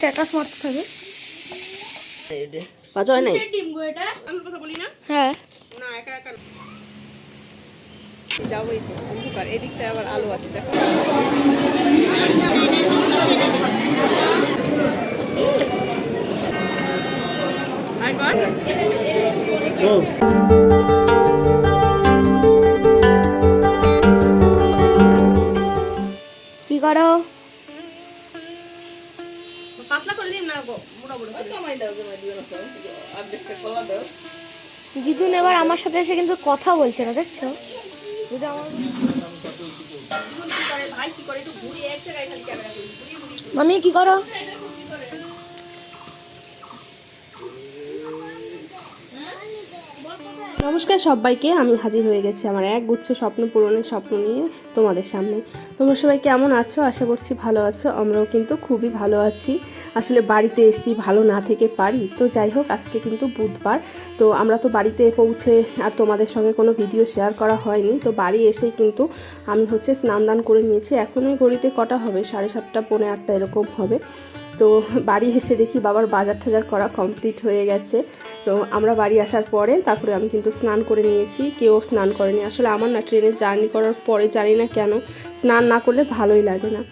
Status মারতে থাকে। বাজা হয় নাই? ডিম গো এটা? আমি কথা বলি না। হ্যাঁ। না একা একা যাবোই তো অন্ধকার। এদিকটা আবার আলো আসে দেখো। আর কি করো? জিতুন এবার আমার সাথে এসে কিন্তু কথা বলছে না দেখছ? যদি আমার কি করে একটু ঘুরিয়ে এক জায়গায় খালি ক্যামেরা করি ঘুরিয়ে ঘুরিয়ে মামি কি করো নমস্কার সবাইকে, আমি হাজির হয়ে গেছি আমার এক গুচ্ছ স্বপ্ন, পূরণের স্বপ্ন নিয়ে তোমাদের সামনে। তোমরা সবাই কেমন আছো? আশা করছি ভালো আছো, আমরাও কিন্তু খুবই ভালো আছি। আসলে বাড়িতে এসছি, ভালো না থেকে পারি। তো যাই হোক, আজকে কিন্তু বুধবার। তো আমরা তো বাড়িতে পৌঁছে আর তোমাদের সঙ্গে কোনো ভিডিও শেয়ার করা হয়নি। তো বাড়ি এসে কিন্তু আমি হচ্ছে স্নান দান করে নিয়েছি। এখনই ঘড়িতে কটা হবে? সাড়ে সাতটা, পৌনে আটটা এরকম হবে। তো বাড়ি এসে দেখি বাবার বাজার টাজার করা কমপ্লিট হয়ে গেছে। তো আমরা বাড়ি আসার পরে তারপরে আমি কিন্তু স্নান করে নিয়েছি। কেউ স্নান করেনি। আসলে আমার না ট্রেনে জার্নি করার পরে জানি না কেন, স্নান না করলে ভালোই লাগে না।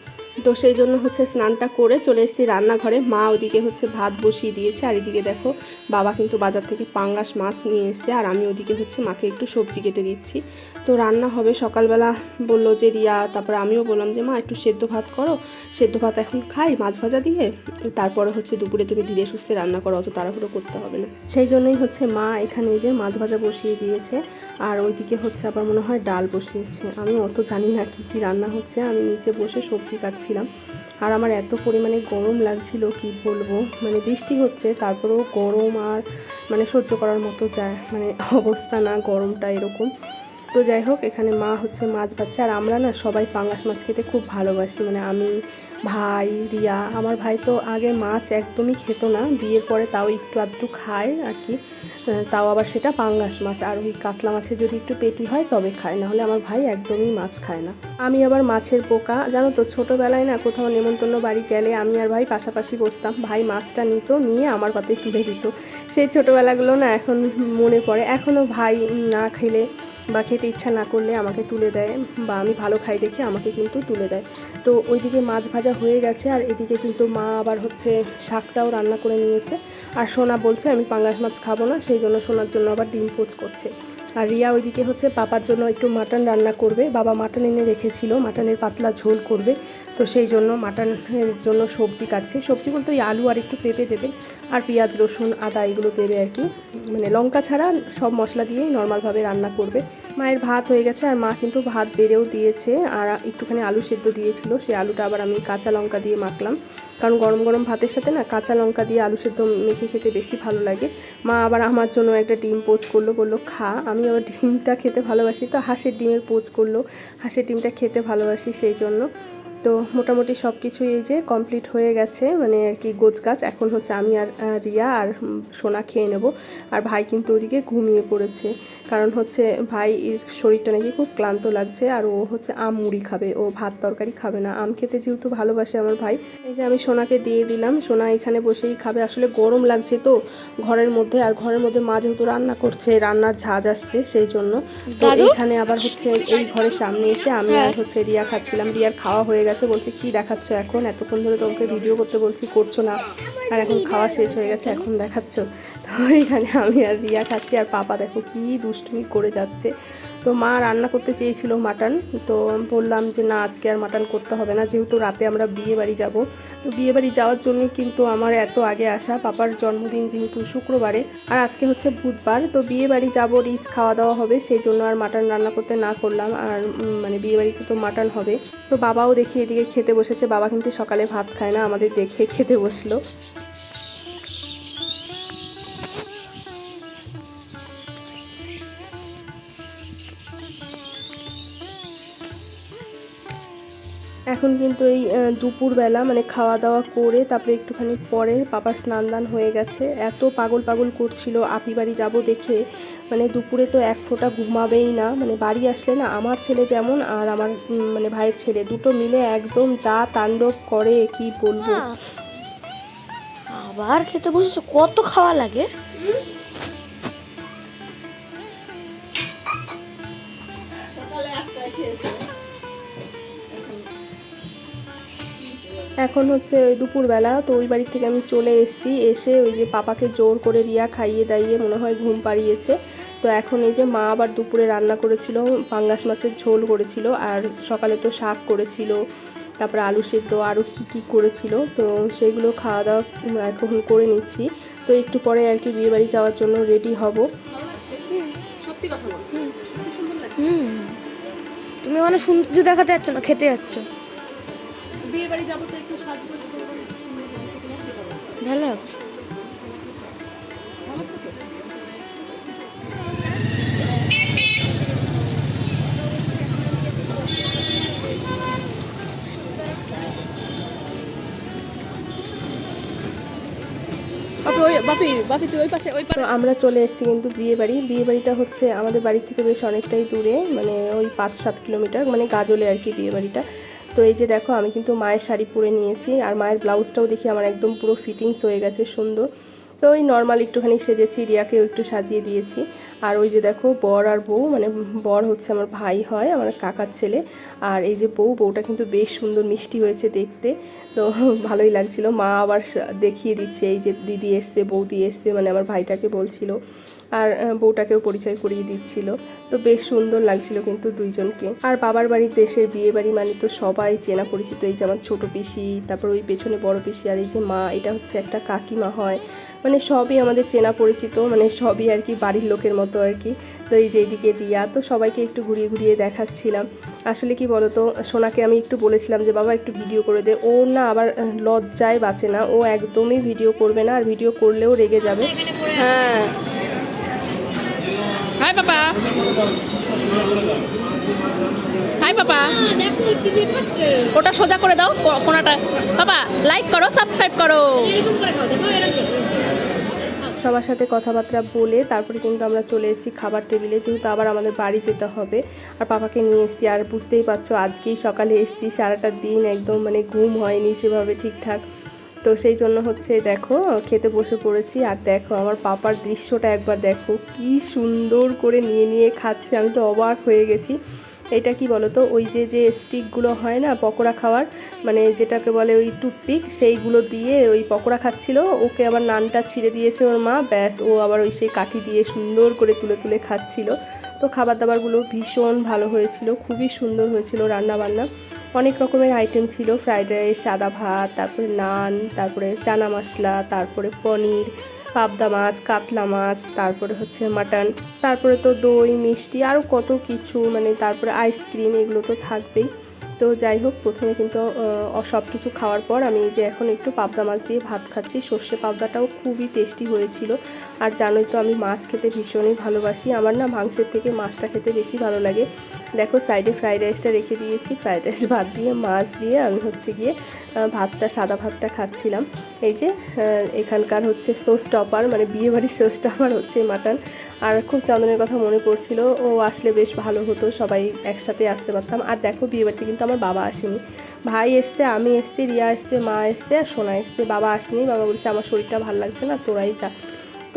তো সেই জন্য হচ্ছে স্নানটা করে চলে এসেছি রান্নাঘরে। মা ওদিকে হচ্ছে ভাত বসিয়ে দিয়েছে। আর এদিকে দেখো, বাবা কিন্তু বাজার থেকে পাঙ্গাস মাছ নিয়ে এসছে। আর আমি ওদিকে হচ্ছে মাকে একটু সবজি কেটে দিচ্ছি। তো রান্না হবে সকালবেলা বলল যে রিয়া, তারপরে আমিও বললাম যে, মা, একটু সেদ্ধ ভাত করো। সেদ্ধ ভাত এখন খাই মাছ ভাজা দিয়ে। তারপরে হচ্ছে দুপুরে তুমি ধীরে সুস্থে রান্না করো, অত তাড়াহুড়ো করতে হবে না। সেই জন্যই হচ্ছে মা এখানে যে মাছ ভাজা বসিয়ে দিয়েছে। আর ওইদিকে হচ্ছে আবার মনে হয় ডাল বসিয়েছে। আমি অত জানি না কি কি রান্না হচ্ছে। আমি নিচে বসে সবজি কাটছিলাম আর আমার এত পরিমাণে গরম লাগছিল, কি বলব? মানে বৃষ্টি হচ্ছে, তারপরেও গরম আর মানে সহ্য করার মতো যায় মানে অবস্থা না, গরমটা এরকম। তো যাই হোক, এখানে মা হচ্ছে মাছ বাচ্চা আর আমরা না সবাই পাঙ্গাস মাছ খেতে খুব ভালোবাসি। মানে আমি ভাই, রিয়া, আমার ভাই তো আগে মাছ একদমই খেত না, বিয়ের পরে তাও একটু আধটু খায় আর কি। তাও আবার সেটা পাঙ্গাস মাছ, আর ওই কাতলা মাছের যদি একটু পেটি হয় তবে খায় না হলে আমার ভাই একদমই মাছ খায় না। আমি আবার মাছের পোকা, জানো তো, ছোটোবেলায় না কোথাও নেমন্তন্ন বাড়ি গেলে আমি আর ভাই পাশাপাশি বসতাম, ভাই মাছটা নিত, নিয়ে আমার পাতে তুলে দিত। সেই ছোটোবেলাগুলো না এখন মনে পড়ে এখনও ভাই না খেলে বা খেতে ইচ্ছা না করলে আমাকে তুলে দেয়, বা আমি ভালো খাই দেখে আমাকে কিন্তু তুলে দেয়। তো ওইদিকে মাছ ভাজা হয়ে গেছে আর এদিকে কিন্তু মা আবার হচ্ছে শাকটাও রান্না করে নিয়েছে। আর সোনা বলছে, আমি পাঙ্গাস মাছ খাব না, সেই জন্য সোনার জন্য আবার ডিম পোচ করছে। আর রিয়া ওইদিকে হচ্ছে পাপার জন্য একটু মাটন রান্না করবে। বাবা মাটন এনে রেখেছিল, মাটনের পাতলা ঝোল করবে। তো সেই জন্য মাটনের জন্য সবজি কাটছে। সবজি বলতে ওই আলু আর একটু পেঁপে দেবে। আর পেঁয়াজ, রসুন, আদা এগুলো দেবে আর কি। মানে লঙ্কা ছাড়া সব মশলা দিয়েই নর্মালভাবে রান্না করবে। মায়ের ভাত হয়ে গেছে আর মা কিন্তু ভাত বেড়েও দিয়েছে আর একটুখানি আলু সেদ্ধ দিয়েছিল। সেই আলুটা আবার আমি কাঁচা লঙ্কা দিয়ে মাখলাম। কারণ গরম গরম ভাতের সাথে না কাঁচা লঙ্কা দিয়ে আলু সেদ্ধ মেখে খেতে বেশি ভালো লাগে। মা আবার আমার জন্য একটা ডিম পোচ করল, বলল, খা। আমি আবার ডিমটা খেতে ভালোবাসি। তো হাঁসের ডিমের পোচ করল। হাঁসের ডিমটা খেতে ভালোবাসি সেই জন্য। তো মোটামুটি সব কিছুই এই যে কমপ্লিট হয়ে গেছে মানে আর কি গোছ গাছ। এখন হচ্ছে আমি আর রিয়া আর সোনা খেয়ে নেব। আর ভাই কিন্তু ওদিকে ঘুমিয়ে পড়েছে। কারণ হচ্ছে ভাই এর শরীরটা নাকি খুব ক্লান্ত লাগছে আর ও হচ্ছে আম মুড়ি খাবে। ও ভাত তরকারি খাবে না। আম খেতে যেহেতু ভালোবাসে আমার ভাই এই যে আমি সোনাকে দিয়ে দিলাম। সোনা এখানে বসেই খাবে। আসলে গরম লাগছে তো ঘরের মধ্যে। আর ঘরের মধ্যে মা যেহেতু রান্না করছে রান্নার ঝাঁজ আসছে সেই জন্য তো এখানে আবার হচ্ছে এই ঘরের সামনে এসে আমি আর হচ্ছে রিয়া খাচ্ছিলাম। রিয়ার খাওয়া হয়ে গেছে, বলছে, কি দেখাচ্ছ এখন? এতক্ষণ ধরে তোমাকে ভিডিও করতে বলছি, করছ না। আর এখন খাওয়া শেষ হয়ে গেছে, এখন দেখাচ্ছ। তো এখানে আমি আর রিয়া খাচ্ছি, আর পাপা দেখো কি দুষ্টুমি করে যাচ্ছে। তো মা রান্না করতে চেয়েছিল মাটন, তো বললাম যে, না, আজকে আর মাটন করতে হবে না, যেহেতু রাতে আমরা বিয়ে বাড়ি যাব। তো বিয়ে বাড়ি যাওয়ার জন্য কিন্তু আমার এত আগে আসা, পাপার জন্মদিন যেহেতু শুক্রবারে, আর আজকে হচ্ছে বুধবার, তো বিয়ে বাড়ি যাব, রিচ খাওয়া দাওয়া হবে, সেই জন্য আর মাটন রান্না করতে না করলাম, আর মানে বিয়ে বাড়িতে তো মাটন হবে। তো বাবাও দেখি এদিকে খেতে বসেছে। বাবা কিন্তু সকালে ভাত খায় না, আমাদের দেখে খেতে বসল। এখন কিন্তু এই দুপুরবেলা মানে খাওয়া দাওয়া করে তারপরে একটুখানি পরে পাপার স্নান দান হয়ে গেছে। এত পাগল পাগল করছিল, আপি বাড়ি যাব দেখে। মানে দুপুরে তো এক ফোঁটা ঘুমাবেই না মানে বাড়ি আসলে না আমার ছেলে যেমন আর আমার মানে ভাইয়ের ছেলে দুটো মিলে একদম যা তাণ্ডব করে কি বলব। আবার খেতে বসেছো কত খাওয়া লাগে? এখন হচ্ছে ওই দুপুরবেলা তো ওই বাড়ি থেকে আমি চলে এসেছি। এসে ওই যে পাপাকে জোর করে রিয়া খাইয়ে দাইয়ে মনে হয় ঘুম পাড়িয়েছে। তো এখন এই যে মা আবার দুপুরে রান্না করেছিল পাঙ্গাস মাছের ঝোল করেছিল আর সকালে তো শাক করেছিল তারপরে আলু সেদ্ধ আরও কী কী করেছিল। তো সেগুলো খাওয়া দাওয়া এখন করে নিচ্ছি। তো একটু পরে আর কি বিয়েবাড়ি যাওয়ার জন্য রেডি হব। সত্যি কথা সুন্দর তুমি ওখানে সৌন্দর্য দেখাতে যাচ্ছ না খেতে যাচ্ছ? বিয়ে বাড়ি যাব একটু সাজগোজ করব। ভালো লাগছে। তো আমরা চলে এসেছি কিন্তু বিয়ে বাড়ি বিয়ে বাড়িটা হচ্ছে আমাদের বাড়ি থেকে বেশ অনেকটাই দূরে মানে ওই পাঁচ সাত কিলোমিটার মানে গাজলে আর কি বিয়ে বাড়িটা তো এই যে দেখো, আমি কিন্তু মায়ের শাড়ি পরে নিয়েছি আর মায়ের ব্লাউজটাও দেখি আমার একদম পুরো ফিটিংস হয়ে গেছে, সুন্দর। তো ওই নর্মাল একটুখানি সেজেছি রিয়াকেও একটু সাজিয়ে দিয়েছি। আর ওই যে দেখো, বর আর বউ মানে বর হচ্ছে আমার ভাই হয়, আমার কাকার ছেলে। আর এই যে বউ, বউটা কিন্তু বেশ সুন্দর মিষ্টি হয়েছে দেখতে। তো ভালোই লাগছিল। মা আবার দেখিয়ে দিচ্ছে, এই যে দিদি এসছে, বৌদি এসছে মানে আমার ভাইটাকে বলছিল। আর বউটাকেও পরিচয় করিয়ে দিচ্ছিল। তো বেশ সুন্দর লাগছিল কিন্তু দুইজনকে। আর বাবার বাড়ির দেশের বিয়ে বাড়ি মানে তো সবাই চেনা পরিচিত। এই যে আমার ছোটো পিসি তারপর ওই পেছনে বড় পিসি আর এই যে মা এটা হচ্ছে একটা কাকিমা হয়। মানে সবই আমাদের চেনা পরিচিত মানে সবই আর কি বাড়ির লোকের মতো আর কি। তো এই যে এইদিকে রিয়া তো সবাইকে একটু ঘুরিয়ে ঘুরিয়ে দেখাচ্ছিলাম। আসলে কি বলতো সোনাকে আমি একটু বলেছিলাম যে বাবা একটু ভিডিও করে দে। ও না আবার লজ্জায় বাঁচে না। ও একদমই ভিডিও করবে না আর ভিডিও করলেও রেগে যাবে। হ্যাঁ। হাই পাপা হাই পাপা ওটা সোজা করে দাও কোনাটা। বাবা লাইক করো সাবস্ক্রাইব করো। সবার সাথে কথাবার্তা বলে তারপরে কিন্তু আমরা চলে এসেছি খাবার টেবিলে যেহেতু আবার আমাদের বাড়ি যেতে হবে। আর পাপাকে নিয়ে এসেছি আর বুঝতেই পারছ আজকেই সকালে এসেছি সারাটা দিন একদম মানে ঘুম হয়নি সেভাবে ঠিকঠাক। তো সেই জন্য হচ্ছে দেখো, খেতে বসে পড়েছি। আর দেখো, আমার পাপার দৃশ্যটা একবার দেখো, কি সুন্দর করে নিয়ে নিয়ে খাচ্ছে। আমি তো অবাক হয়ে গেছি। এটা কি বলো তো ওই যে যে স্টিকগুলো হয় না, পকোড়া খাওয়ার মানে যেটাকে বলে ওই টুথপিক সেইগুলো দিয়ে ওই পকোড়া খাচ্ছিল। ওকে আবার নানটা ছিঁড়ে দিয়েছে ওর মা। ব্যাস, ও আবার ওই সেই কাঠি দিয়ে সুন্দর করে তুলে তুলে খাচ্ছিল। তো খাবার দাবারগুলো ভীষণ ভালো হয়েছিল, খুবই সুন্দর হয়েছিল রান্না বান্না অনেক রকমের আইটেম ছিল ফ্রাইড রাইস সাদা ভাত, তারপরে নান, তারপরে চানা মশলা, তারপরে পনির পাবদা মাছ, কাতলা মাছ, তারপরে হচ্ছে মাটন, তারপরে তো দই, মিষ্টি আরও কত কিছু মানে তারপরে আইসক্রিম এগুলো তো থাকবেই। তো যাই হোক, প্রথমে কিন্তু সব কিছু খাওয়ার পর আমি যে এখন একটু পাবদা মাছ দিয়ে ভাত খাচ্ছি। সর্ষে পাবদাটাও খুবই টেস্টি হয়েছিল। আর জানোই তো আমি মাছ খেতে ভীষণই ভালোবাসি। আমার না মাংসের থেকে মাছটা খেতে বেশি ভালো লাগে। দেখো সাইডে ফ্রাইড রাইসটা রেখে দিয়েছি। ফ্রাইড রাইস ভাত দিয়ে, মাছ দিয়ে আমি হচ্ছে গিয়ে ভাতটা, সাদা ভাতটা খাচ্ছিলাম। এই যে এখানকার হচ্ছে সোস টপার মানে বিয়েবাড়ির সোস টপার হচ্ছে মাটন আর খুব চন্দনের কথা মনে পড়ছিল। ও আসলে বেশ ভালো হতো, সবাই একসাথে আসতে পারতাম। আর দেখো, বিয়েবাড়িতে কিন্তু আমার বাবা আসেনি। ভাই এসছে, আমি এসছি, রিয়া এসছে, মা এসছে আর সোনা এসছে, বাবা আসেনি। বাবা বলছে, আমার শরীরটা ভালো লাগছে না, তোরাই যা।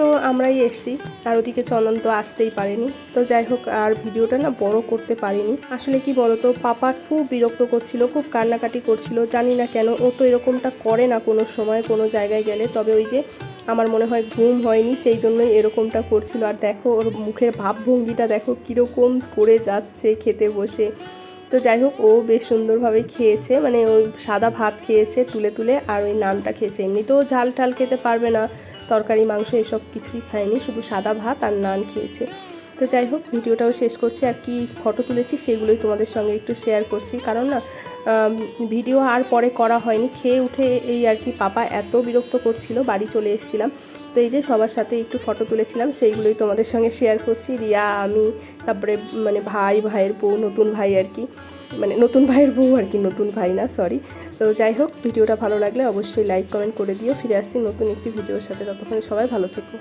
তো আমরাই এসছি। আর ওদিকে চন্দন তো আসতেই পারেনি। তো যাই হোক, আর ভিডিওটা না বড় করতে পারিনি। আসলে কি বলতো, পাপা খুব বিরক্ত করছিল, খুব কান্নাকাটি করছিল। জানি না কেন, ও তো এরকমটা করে না কোনো সময়, কোনো জায়গায় গেলে। তবে ওই যে আমার মনে হয় ঘুম হয়নি, সেই জন্যই এরকমটা করছিল। আর দেখো, ওর মুখের ভাবভঙ্গিটা দেখো, কীরকম করে যাচ্ছে খেতে বসে। তো যাই হোক, ও বেশ সুন্দরভাবে খেয়েছে মানে ওই সাদা ভাত খেয়েছে তুলে তুলে আর ওই নানটা খেয়েছে। এমনিতেও ঝাল টাল খেতে পারবে না, তরকারি, মাংস এসব কিছুই খায়নি, শুধু সাদা ভাত আর নান খেয়েছে। তো যাই হোক, ভিডিওটাও শেষ করছি, আর কি ফটো তুলেছি সেগুলোই তোমাদের সঙ্গে একটু শেয়ার করছি, কারণ না ভিডিও আর পরে করা হয়নি। খেয়ে উঠে এই আর কি পাপা এত বিরক্ত করছিল, বাড়ি চলে এসেছিলাম। তো এই যে সবার সাথে একটু ফটো তুলেছিলাম, সেইগুলোই তোমাদের সঙ্গে শেয়ার করছি। রিয়া, আমি, তারপরে মানে ভাই, ভাইয়ের বউ, নতুন ভাই আর কি। মানে নতুন ভাইয়ের বউ আর কি, নতুন ভাই না সরি তো যাই হোক, ভিডিওটা ভালো লাগলে অবশ্যই লাইক কমেন্ট করে দিও। ফিরে আসছি নতুন একটি ভিডিওর সাথে। ততক্ষণে সবাই ভালো থেকো।